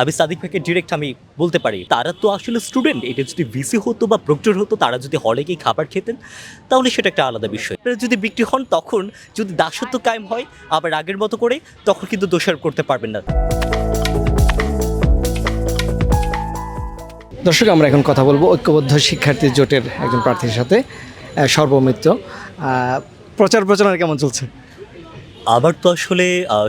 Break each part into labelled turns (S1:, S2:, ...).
S1: আমি সাদিক ভাইকে ডিরেক্ট আমি বলতে পারি, তারা তো আসলে স্টুডেন্ট এটা যদি ভিসি হতো বা প্রক্টর হতো, তারা যদি হলে গিয়ে খাবার খেতেন, তাহলে সেটা একটা আলাদা বিষয়। যদি বিক্রি হন, তখন যদি দাসত্ব কায়েম হয়, আবার আগের মতো করে, তখন কিন্তু দোষারোপ করতে পারবেন না।
S2: দর্শক, আমরা এখন কথা বলব ঐক্যবদ্ধ শিক্ষার্থী জোটের একজন প্রার্থীর সাথে সর্বমিত্র। প্রচার প্রচারণা কেমন চলছে?
S1: আবার তো আসলে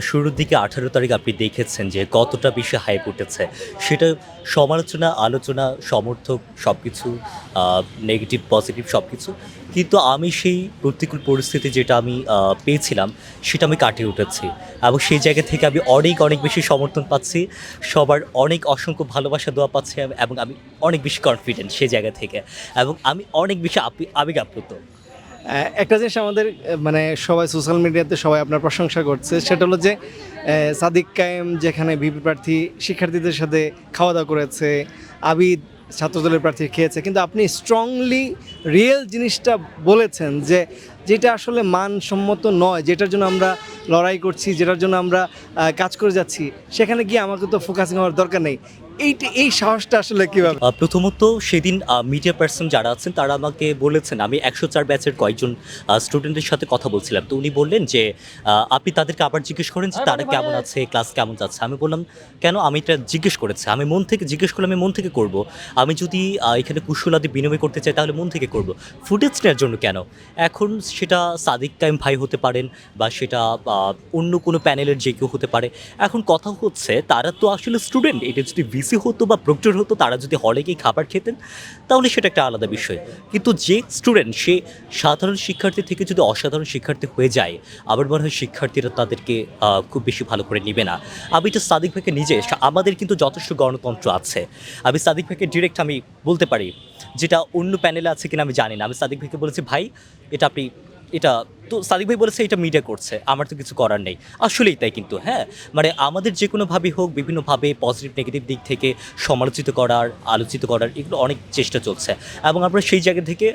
S1: শুরুর দিকে আঠারো তারিখ আপনি দেখেছেন যে কতটা বেশি হাইপ উঠেছে। সেটা সমালোচনা, আলোচনা, সমর্থক সব কিছু নেগেটিভ পজিটিভ সব কিছু কিন্তু আমি সেই প্রতিকূল পরিস্থিতি যেটা আমি পেয়েছিলাম, সেটা আমি কাটিয়ে উঠেছি। এবং সেই জায়গা থেকে আমি অনেক অনেক বেশি সমর্থন পাচ্ছি। সবার অনেক অসংখ্য ভালোবাসা দেওয়া পাচ্ছি এবং আমি অনেক বেশি কনফিডেন্ট সেই জায়গা থেকে। এবং আমি অনেক বেশি আবেগ আপ্লুত
S2: একটা জিনিস আমাদের মানে সবাই সোশ্যাল মিডিয়াতে সবাই আপনার প্রশংসা করছে, সেটা হলো যে সাদিক কায়েম যেখানে ভিপি প্রার্থী শিক্ষার্থীদের সাথে খাওয়া দাওয়া করেছে, আবিদ ছাত্রদলের প্রার্থী খেয়েছে, কিন্তু আপনি স্ট্রংলি রিয়েল জিনিসটা বলেছেন যে যেটা আসলে মানসম্মত নয় যেটার জন্য আমরা লড়াই করছি যেটার জন্য আমরা কাজ করে যাচ্ছি সেখানে গিয়ে আমাকে তো ফোকাসিং হওয়ার দরকার নেই। এইটা এই সাহসটা আসলে কীভাবে?
S1: প্রথমত সেদিন মিডিয়া পার্সন যারা আছেন তারা আমাকে বলেছেন আমি একশো চার ব্যাচের কয়েকজন স্টুডেন্টের সাথে কথা বলছিলাম। তো উনি বললেন যে আপনি তাদেরকে আবার জিজ্ঞেস করেন যে তারা কেমন আছে ক্লাস কেমন যাচ্ছে? আমি বললাম কেন? আমি এটা জিজ্ঞেস করেছি। আমি মন থেকে জিজ্ঞেস করলে আমি মন থেকে করব। আমি যদি এখানে কুশলাদি বিনিময় করতে চাই তাহলে মন থেকে করব। ফুটেজ নেওয়ার জন্য কেন? এখন সেটা সাদিক কাইম ভাই হতে পারেন বা সেটা অন্য কোনো প্যানেলের যে কেউ হতে পারে। এখন কথা হচ্ছে, তারা তো আসলে স্টুডেন্ট, এটা যদি ভিসি হতো বা প্রক্টর হতো, তারা যদি হলে গিয়ে খাবার খেতেন, তাহলে সেটা একটা আলাদা বিষয়। কিন্তু যে স্টুডেন্ট, সে সাধারণ শিক্ষার্থী থেকে যদি অসাধারণ শিক্ষার্থী হয়ে যায় আবার মনে হয় শিক্ষার্থীরা তাদেরকে খুব বেশি ভালো করে নেবে না। আমি তো সাদিক ভাইকে নিজে আমাদের কিন্তু যথেষ্ট গণতন্ত্র আছে। আমি সাদিক ভাইকে ডিরেক্ট আমি বলতে পারি, যেটা অন্য প্যানেলে আছে কিনা আমি জানি না। আমি সাদিক ভাইকে বলেছি, ভাই, এটা আপনি এটা, তো সাদিক ভাই বলেছে এটা মিডিয়া করছে, আমার তো কিছু করার নেই। আসলেই তাই কিন্তু হ্যাঁ? মানে আমাদের যে কোনোভাবেই হোক, বিভিন্নভাবে পজিটিভ নেগেটিভ দিক থেকে সমালোচিত করার, আলোচিত করার এগুলো অনেক চেষ্টা চলছে। এবং আমরা সেই জায়গা থেকে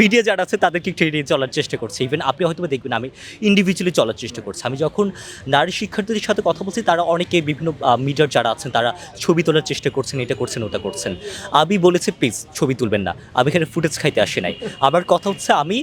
S1: মিডিয়া যারা আছে, তাদেরকে এড়িয়ে চলার চেষ্টা করছে। ইভেন আপনি হয়তো দেখবেন, আমি ইন্ডিভিজুয়ালি চলার চেষ্টা করছি। আমি যখন নারী শিক্ষার্থীদের সাথে কথা বলছি, তারা অনেকে বিভিন্ন মিডিয়ার যারা আছেন, তারা ছবি তোলার চেষ্টা করছেন, এটা করছেন, ওটা করছেন। আমি বলেছি প্লিজ ছবি তুলবেন না। আমি এখানে ফুটেজ খাইতে আসি নাই। আবার কথা হচ্ছে, আমি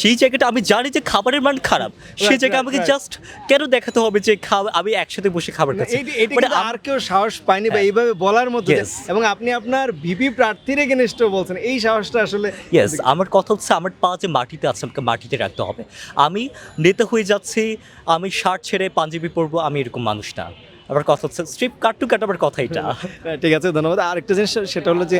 S1: যেই জায়গাটা আমি জানি যে খাবারের মান খারাপ সেই জায়গায় আমাকে জাস্ট কেন দেখাতে হবে যে আমি একসাথে বসে খাবার খাচ্ছি? মানে
S2: আর কেউ সাহস পায়নি বা
S1: হ্যাঁ।
S2: এইভাবে বলার মতো এবং আপনি আপনার ভিপি প্রার্থীর এগেনস্টও বলছেন। এই সাহসটা আসলে
S1: ইয়েস আমার কথা হচ্ছে আমার পা যে মাটিতে আছে আমাকে মাটিতে রাখতে হবে। আমি নেতা হয়ে যাচ্ছি আমি শার্ট ছেড়ে পাঞ্জাবি পরবো আমি এরকম মানুষ না। আবার কথা হচ্ছে স্ট্রিপ কাট টু কাট আবার কথা এটা।
S2: হ্যাঁ, ঠিক আছে ধন্যবাদ। আরেকটা জিনিস সেটা হলো যে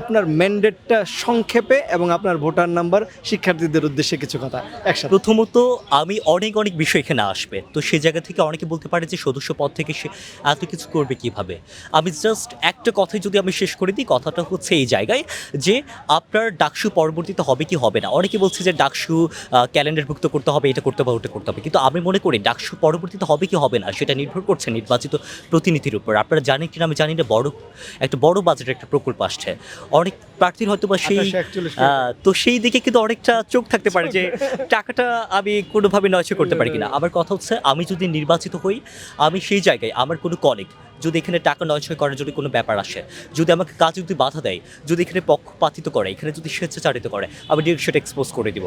S2: আপনার ম্যান্ডেটটা সংক্ষেপে এবং আপনার ভোটার নাম্বার শিক্ষার্থীদের উদ্দেশ্যে কিছু কথা একসাথে।
S1: প্রথমত আমি অনেক অনেক বিষয় এখানে আসবে। তো সেই জায়গা থেকে অনেকে বলতে পারে যে সদস্য পদ থেকে সে এত কিছু করবে কীভাবে? আমি জাস্ট একটা কথাই যদি আমি শেষ করে দিই কথাটা হচ্ছে এই জায়গায় যে আপনার ডাকসু পরবর্তীতে হবে কি হবে না? অনেকে বলছে যে ডাকসু ক্যালেন্ডারভুক্ত করতে হবে এটা করতে হবে ওটা করতে হবে। কিন্তু আমি মনে করি ডাকসু পরবর্তীতে হবে কি হবে না সেটা নির্ভর করছে নির্বাচিত প্রতিনিধির উপর। আপনারা জানেন কিনা আমি জানি না বড় একটা বড় বাজেটের একটা প্রকল্প আসছে। অনেক প্রার্থীর হয়তো বা সেই তো সেই দিকে কিন্তু অনেকটা চোখ থাকতে পারে যে টাকাটা আমি কোনোভাবে নয় করতে পারি কিনা। আমার কথা হচ্ছে আমি যদি নির্বাচিত হই আমি সেই জায়গায় আমার কোনো কলিগ যদি এখানে টাকা নয় করার যদি কোনো ব্যাপার আসে যদি আমাকে কাজ যদি বাধা দেয় যদি এখানে পক্ষপাতিত করে এখানে যদি স্বেচ্ছাচারিত করে আমি ডিরেক্ট সেটা এক্সপোজ করে দিব।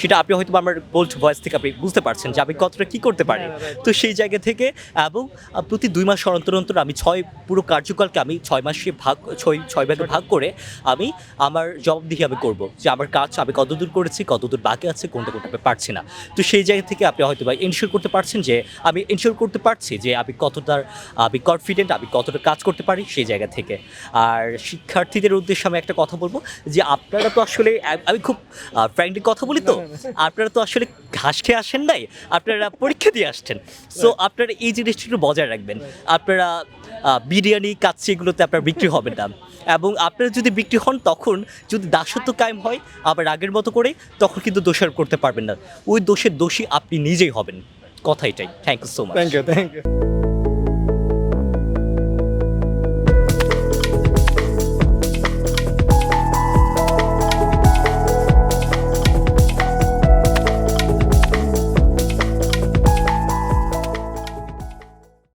S1: সেটা আপনি হয়তো আমার বোল্ড ভয়েস থেকে আপনি বুঝতে পারছেন যে আমি কতটা কী করতে পারি। তো সেই জায়গা থেকে এবং প্রতি দুই মাস অন্তর অন্তর আমি ছয় পুরো কার্যকালকে আমি ছয় মাসে ভাগ ছয় ছয় ভাগে ভাগ করে আমি আমার জবাবদিহি আমি করব। যে আমার কাজ আমি কতদূর করেছি কতদূর বাকি আছে কোনটা কোনটা আমি পারছি না। তো সেই জায়গা থেকে আপনি হয়তো বা ইনশিওর করতে পারছেন যে আমি ইনশিওর করতে পারছি যে আমি কতটা আমি কনফিডেন্ট আমি কতটা কাজ করতে পারি সেই জায়গা থেকে। আর শিক্ষার্থীদের উদ্দেশ্যে আমি একটা কথা বলব যে আপনারা তো আসলে আমি খুব ফ্র্যাঙ্কলি কথা বলি তো আপনারা তো আসলে ঘাস খেয়ে আসেন নাই আপনারা পরীক্ষা দিয়ে আসছেন। সো আপনারা এই জিনিসটা একটু বজায় রাখবেন। আপনারা বিরিয়ানি কাচ্চি এগুলোতে আপনার বিক্রি হবে না। এবং আপনারা যদি বিক্রি হন তখন যদি দাসত্ব কায়েম হয় আবার আগের মতো করে তখন কিন্তু দোষারোপ করতে পারবেন না। ওই দোষের দোষী আপনি নিজেই হবেন। কথা এটাই। Thank you so much
S2: thank you thank you